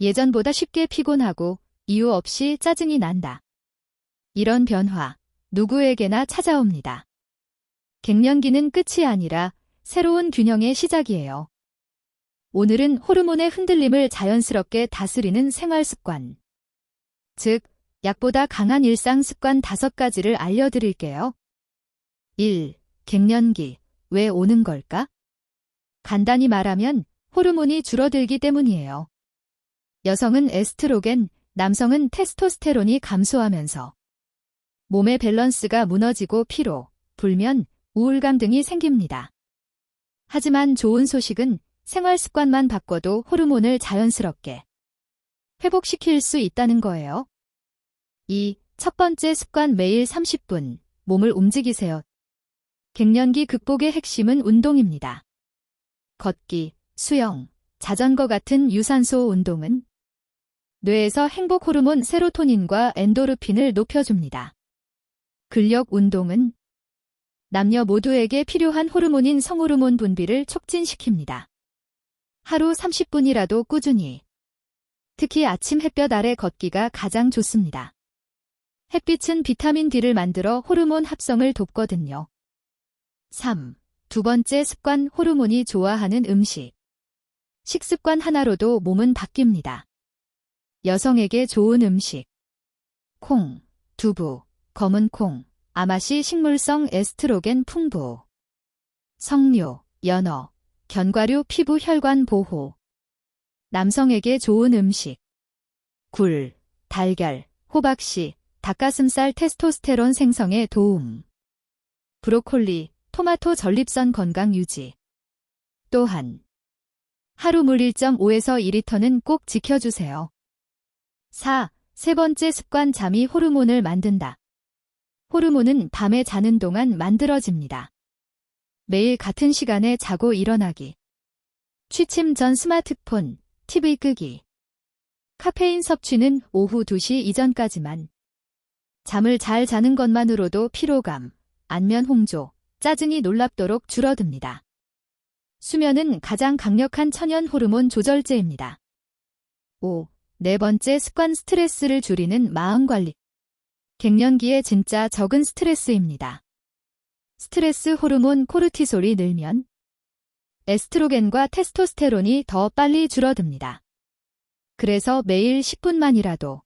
예전보다 쉽게 피곤하고 이유 없이 짜증이 난다. 이런 변화, 누구에게나 찾아옵니다. 갱년기는 끝이 아니라 새로운 균형의 시작이에요. 오늘은 호르몬의 흔들림을 자연스럽게 다스리는 생활 습관. 즉, 약보다 강한 일상 습관 다섯 가지를 알려드릴게요. 1. 갱년기. 왜 오는 걸까? 간단히 말하면 호르몬이 줄어들기 때문이에요. 여성은 에스트로겐, 남성은 테스토스테론이 감소하면서 몸의 밸런스가 무너지고 피로, 불면, 우울감 등이 생깁니다. 하지만 좋은 소식은 생활 습관만 바꿔도 호르몬을 자연스럽게 회복시킬 수 있다는 거예요. 2. 첫 번째 습관 매일 30분 몸을 움직이세요. 갱년기 극복의 핵심은 운동입니다. 걷기, 수영, 자전거 같은 유산소 운동은 뇌에서 행복 호르몬 세로토닌과 엔도르핀을 높여줍니다. 근력 운동은 남녀 모두에게 필요한 호르몬인 성호르몬 분비를 촉진시킵니다. 하루 30분이라도 꾸준히 특히 아침 햇볕 아래 걷기가 가장 좋습니다. 햇빛은 비타민 D를 만들어 호르몬 합성을 돕거든요. 3. 두 번째 습관 호르몬이 좋아하는 음식. 식습관 하나로도 몸은 바뀝니다. 여성에게 좋은 음식. 콩, 두부, 검은 콩, 아마시 식물성 에스트로겐 풍부. 석류, 연어, 견과류 피부 혈관 보호. 남성에게 좋은 음식. 굴, 달걀, 호박씨, 닭가슴살 테스토스테론 생성에 도움. 브로콜리, 토마토 전립선 건강 유지. 또한 하루 물 1.5에서 2리터는 꼭 지켜주세요. 4. 세 번째 습관 잠이 호르몬을 만든다. 호르몬은 밤에 자는 동안 만들어집니다. 매일 같은 시간에 자고 일어나기. 취침 전 스마트폰, TV 끄기. 카페인 섭취는 오후 2시 이전까지만. 잠을 잘 자는 것만으로도 피로감, 안면 홍조, 짜증이 놀랍도록 줄어듭니다. 수면은 가장 강력한 천연 호르몬 조절제입니다. 5. 네 번째 습관 스트레스를 줄이는 마음관리. 갱년기에 진짜 적은 스트레스입니다. 스트레스 호르몬 코르티솔이 늘면 에스트로겐과 테스토스테론이 더 빨리 줄어듭니다. 그래서 매일 10분만이라도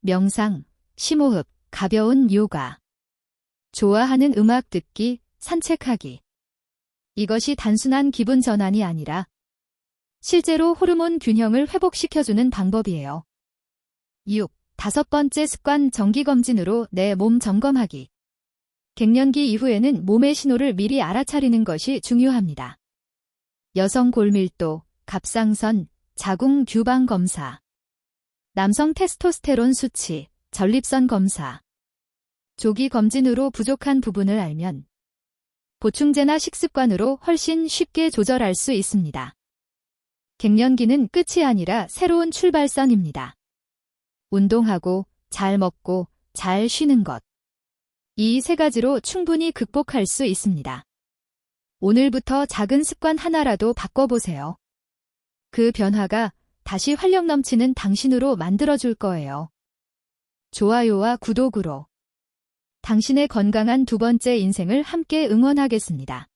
명상, 심호흡, 가벼운 요가, 좋아하는 음악 듣기, 산책하기. 이것이 단순한 기분 전환이 아니라 실제로 호르몬 균형을 회복시켜주는 방법이에요. 6. 다섯 번째 습관 정기검진으로 내 몸 점검하기. 갱년기 이후에는 몸의 신호를 미리 알아차리는 것이 중요합니다. 여성 골밀도, 갑상선, 자궁 규방 검사, 남성 테스토스테론 수치, 전립선 검사, 조기 검진으로 부족한 부분을 알면 보충제나 식습관으로 훨씬 쉽게 조절할 수 있습니다. 갱년기는 끝이 아니라 새로운 출발선입니다. 운동하고 잘 먹고 잘 쉬는 것. 이 세 가지로 충분히 극복할 수 있습니다. 오늘부터 작은 습관 하나라도 바꿔보세요. 그 변화가 다시 활력 넘치는 당신으로 만들어줄 거예요. 좋아요와 구독으로 당신의 건강한 두 번째 인생을 함께 응원하겠습니다.